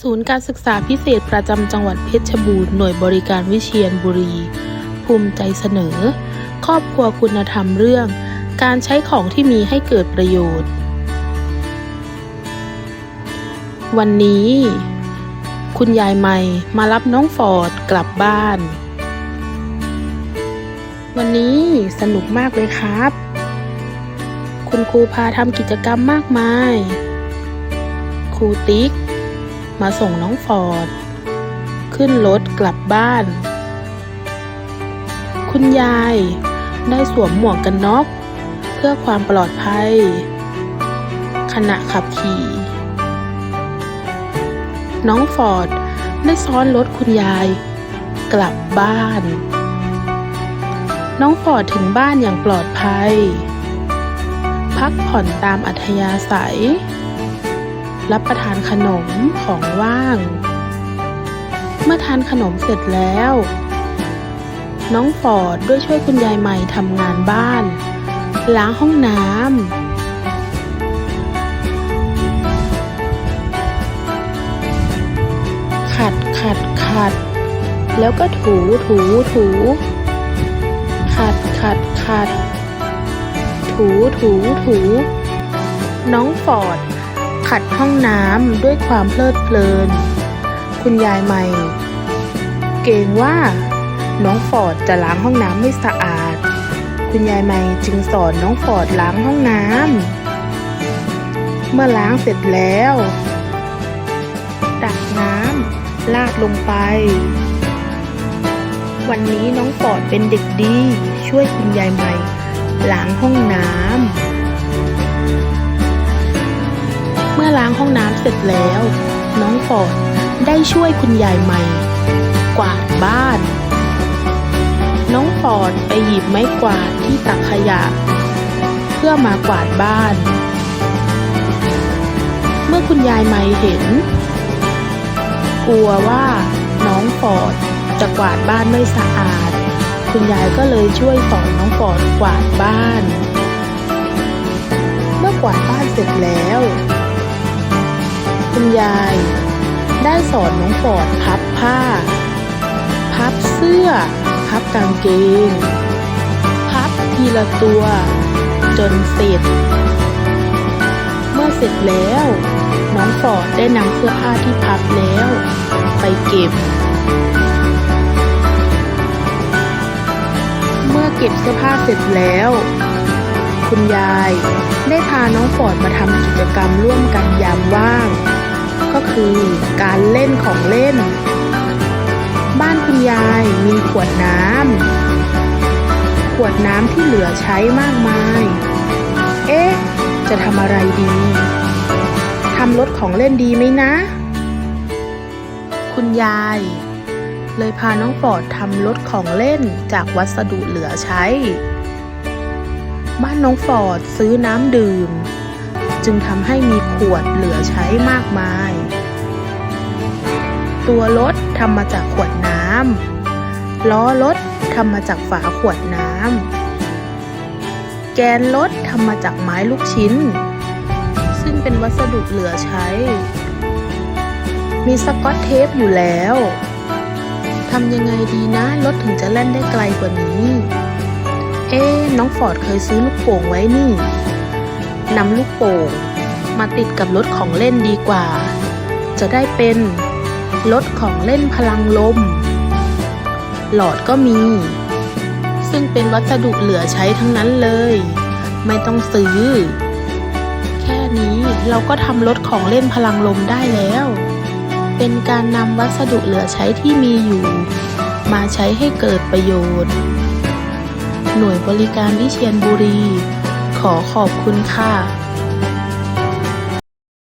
ศูนย์การศึกษาพิเศษประจำจังหวัดเพชรบูรณ์หน่วยบริการวิเชียรบุรี ภูมิใจเสนอ ครอบครัวคุณธรรมเรื่อง การใช้ของที่มีให้เกิดประโยชน์ วันนี้ คุณยายใหม่มารับน้องฟอร์ดกลับบ้าน วันนี้สนุกมากเลยครับ คุณครูพาทำกิจกรรมมากมาย ครูติ๊ก มาส่งน้องฟอร์ด ขึ้นรถกลับบ้าน คุณยายได้สวมหมวกกันน็อกเพื่อความปลอดภัย ขณะขับขี่ น้องฟอร์ดได้ซ้อนรถคุณยาย กลับบ้าน น้องฟอร์ดถึงบ้านอย่างปลอดภัย พักผ่อนตามอัธยาศัย รับประทานขนมของว่าง เมื่อทานขนมเสร็จแล้ว น้องฟอร์ดด้วยช่วยคุณยายใหม่ทำงานบ้าน ล้างห้องน้ำขัดขัดขัด แล้วก็ถูถูถู ขัดขัดขัด ถูถูถู น้องฟอร์ด ขัดห้องน้ำด้วยความเพลิดเพลิน คุณยายใหม่ เกรงว่าน้องฟอร์ดจะล้างห้องน้ำไม่สะอาด คุณยายใหม่จึงสอนน้องฟอร์ดล้างห้องน้ำเมื่อล้างเสร็จแล้วตักน้ำลาดลงไป วันนี้น้องฟอร์ดเป็นเด็กดี ช่วยคุณยายใหม่ล้างห้องน้ำ มื่อล้างห้องน้ำเสร็จแล้ว น้องฟอร์ดได้ช่วยคุณยายใหม่ กวาดบ้าน น้องฟอร์ดไปหยิบไม้กวาดที่ตักขยะ เพื่อมากวาดบ้าน เมื่อคุณยายใหม่เห็น กลัวว่าน้องฟอร์ดจะกวาดบ้านไม่สะอาด คุณยายก็เลยช่วยสอนน้องฟอร์ดกวาดบ้าน เมื่อกวาดบ้านเสร็จแล้ว คุณยาย ได้สอนน้องฟอร์ดพับผ้า พับเสื้อ พับกางเกง พับทีละตัว จนเสร็จ เมื่อเสร็จแล้ว น้องฟอร์ดได้นำเสื้อผ้าที่พับแล้ว ไปเก็บ เมื่อเก็บเสื้อผ้าเสร็จแล้ว คุณยายได้พาน้องฟอร์ดมาทำกิจกรรมร่วมกันยามว่าง ก็คือการเล่นของเล่น บ้านคุณยายมีขวดน้ำขวดน้ำที่เหลือใช้มากมาย เอ๊ะ จะทำอะไรดีทำรถของเล่นดีไหมนะ คุณยาย เลยพาน้องฟอดทำรถของเล่นจากวัสดุเหลือใช้ บ้านน้องฟอร์ดซื้อน้ำดื่ม จึงทำให้มี วดเหลือใช้มากมาย ตัวรถทำมาจากขวดน้ำล้อรถทำมาจากฝาขวดน้ำแกนรถทำมาจากไม้ลูกชิ้น ซึ่งเป็นวัสดุเหลือใช้ มีสกอตเทปอยู่แล้วทำยังไงดีนะรถถึงจะเล่นได้ไกลกว่านี้ เอ๊ะน้องฟอร์ดเคยซื้อลูกโป่งไว้นี่นำลูกโป่ง มาติดกับรถของเล่นดีกว่า จะได้เป็นรถของเล่นพลังลม หลอดก็มี ซึ่งเป็นวัสดุเหลือใช้ทั้งนั้นเลย ไม่ต้องซื้อ แค่นี้เราก็ทำรถของเล่นพลังลมได้แล้ว เป็นการนำวัสดุเหลือใช้ที่มีอยู่ มาใช้ให้เกิดประโยชน์ หน่วยบริการวิเชียรบุรี ขอขอบคุณค่ะ